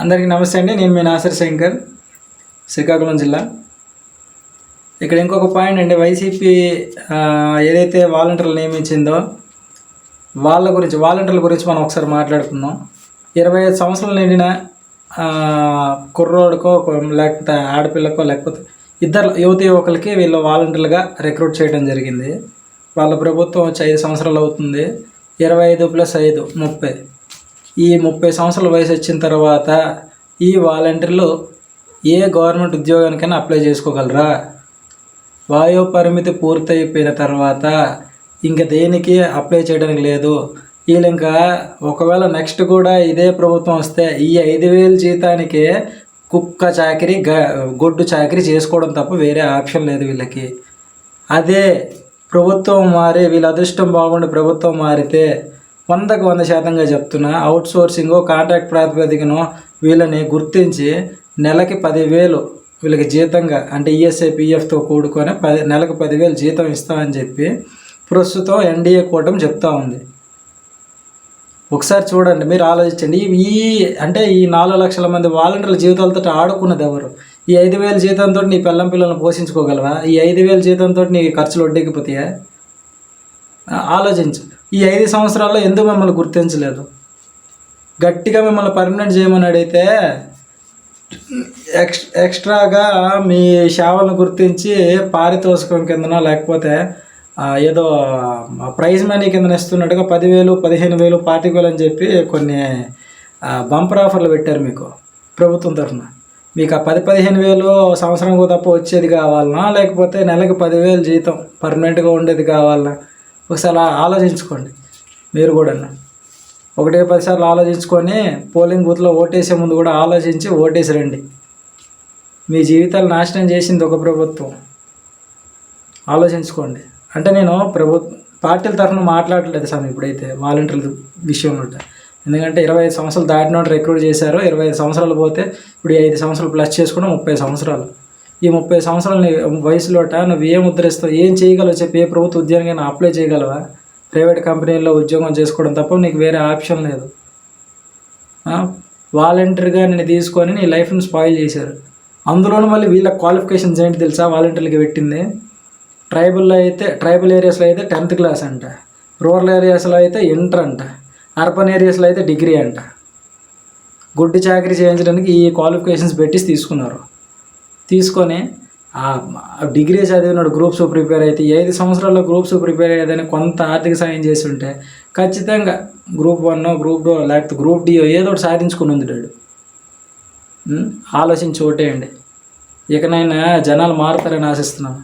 అందరికీ నమస్తే అండి. నేను మీ నాసర్ శంకర్ శ్రీకాకుళం జిల్లా. ఇక్కడ ఇంకొక పాయింట్ అండి. వైసీపీ ఏదైతే వాలంటీర్లు నియమించిందో వాళ్ళ గురించి వాలంటీర్ల గురించి మనం ఒకసారి మాట్లాడుకుందాం. ఇరవై ఐదు సంవత్సరాలు నిండిన ఆ, కుర్రోడికో లేకపోతే ఆడపిల్లకో లేకపోతే ఇద్దరు యువతి యువకులకి వీళ్ళు వాలంటీర్లుగా రిక్రూట్ చేయడం జరిగింది. వాళ్ళ ప్రభుత్వం వచ్చి ఐదు సంవత్సరాలు అవుతుంది. ఇరవై ఐదు ప్లస్ ఐదు ముప్పై. ఈ ముప్పై సంవత్సరాల వయసు వచ్చిన తర్వాత ఈ వాలంటీర్లు ఏ గవర్నమెంట్ ఉద్యోగానికైనా అప్లై చేసుకోగలరా? వాయు పరిమితి పూర్తయిపోయిన తర్వాత ఇంక దేనికి అప్లై చేయడానికి లేదు. వీళ్ళు ఇంకా ఒకవేళ నెక్స్ట్ కూడా ఇదే ప్రభుత్వం వస్తే ఈ ఐదు వేలు జీతానికి కుక్క చాకరీ గ గొడ్డు చాకరీ చేసుకోవడం తప్ప వేరే ఆప్షన్ లేదు వీళ్ళకి. అదే ప్రభుత్వం మారి వీళ్ళ అదృష్టం బాగుండి ప్రభుత్వం మారితే వందకు వంద శాతంగా చెప్తున్నా. అవుట్ సోర్సింగ్ కాంట్రాక్ట్ ప్రాతిపదికను వీళ్ళని గుర్తించి నెలకి పదివేలు వీళ్ళకి జీతంగా అంటే ఈఎస్ఐ పిఎఫ్తో కూడుకొని పది నెలకు పదివేలు జీతం ఇస్తామని చెప్పి ప్రస్తుతం ఎన్డీఏ కూటమి చెప్తా ఉంది. ఒకసారి చూడండి మీరు ఆలోచించండి. ఈ అంటే ఈ నాలుగు లక్షల మంది వాలంటీర్ల జీవితాలతో ఆడుకున్నది ఎవరు? ఈ ఐదు వేల జీతంతో నీ పిల్లం పిల్లల్ని పోషించుకోగలవా? ఈ ఐదు వేల జీతంతో నీ ఖర్చులు వడ్డీకిపోతాయా ఆలోచించండి ఆలోచించు. ఈ ఐదు సంవత్సరాల్లో ఎందుకు మిమ్మల్ని గుర్తించలేదు? గట్టిగా మిమ్మల్ని పర్మనెంట్ చేయమని అడిగితే ఎక్స్ ఎక్స్ట్రాగా మీ సేవలను గుర్తించి పారితోషికం కిందన లేకపోతే ఏదో ప్రైజ్ మనీ కింద ఇస్తున్నట్టుగా పదివేలు పదిహేను వేలు పాతిక వేలు అని చెప్పి కొన్ని బంపర్ ఆఫర్లు పెట్టారు మీకు ప్రభుత్వం తరఫున. మీకు ఆ పది పదిహేను వేలు సంవత్సరంకు తప్ప వచ్చేది కావాలనా? లేకపోతే నెలకి పదివేలు జీతం పర్మనెంట్గా ఉండేది కావాలనా? ఒకసారి ఆలోచించుకోండి. మీరు కూడా ఒకటే పదిసార్లు ఆలోచించుకొని పోలింగ్ బూత్లో ఓటేసే ముందు కూడా ఆలోచించి ఓటేసి రండి మీ జీవితాలు నాశనం చేసింది ఒక ప్రభుత్వం. ఆలోచించుకోండి. అంటే నేను ప్రభుత్వ పార్టీల తరఫున మాట్లాడలేదు సార్ ఇప్పుడైతే వాలంటీర్ల విషయంలో ఎందుకంటే ఇరవై ఐదు సంవత్సరాలు దాటినోడు రిక్రూట్ చేశారు. ఇరవై ఐదు సంవత్సరాలు పోతే ఇప్పుడు ఐదు సంవత్సరాలు ప్లస్ చేసుకుని ముప్పై సంవత్సరాలు. ఈ ముప్పై సంవత్సరాల వయసులోట నువ్వు ఏం ఉద్ధరిస్తావు? ఏం చేయగలవు? చెప్పి. ఏ ప్రభుత్వ ఉద్యోగం అప్లై చేయగలవా? ప్రైవేట్ కంపెనీల్లో ఉద్యోగం చేసుకోవడం తప్ప నీకు వేరే ఆప్షన్ లేదు. వాలంటీర్గా నేను తీసుకొని నీ లైఫ్ని స్పాయిల్ చేశారు. అందులోనూ మళ్ళీ వీళ్ళ క్వాలిఫికేషన్స్ ఏంటి తెలుసా? వాలంటీర్లకి పెట్టింది. ట్రైబల్లో అయితే ట్రైబల్ ఏరియాస్లో అయితే టెన్త్ క్లాస్ అంట. రూరల్ ఏరియాస్లో అయితే ఇంటర్ అంట. అర్బన్ ఏరియాస్లో అయితే డిగ్రీ అంట. గుడ్డి చాకరీ చేయించడానికి ఈ క్వాలిఫికేషన్స్ పెట్టి తీసుకున్నారు. తీసుకొని ఆ డిగ్రీ చదివినాడు గ్రూప్స్ ప్రిపేర్ అయితే ఐదు సంవత్సరాల్లో గ్రూప్స్ ప్రిపేర్ అయ్యేదని కొంత ఆర్థిక సాయం చేసి ఉంటే ఖచ్చితంగా గ్రూప్ వన్ గ్రూప్ టూ లేకపోతే గ్రూప్ డియో ఏదో ఒకటి సాధించుకుని ఉంది వాడు. ఆలోచించి ఓటేయండి ఇకనైనా జనాలు మారుతారని ఆశిస్తున్నాను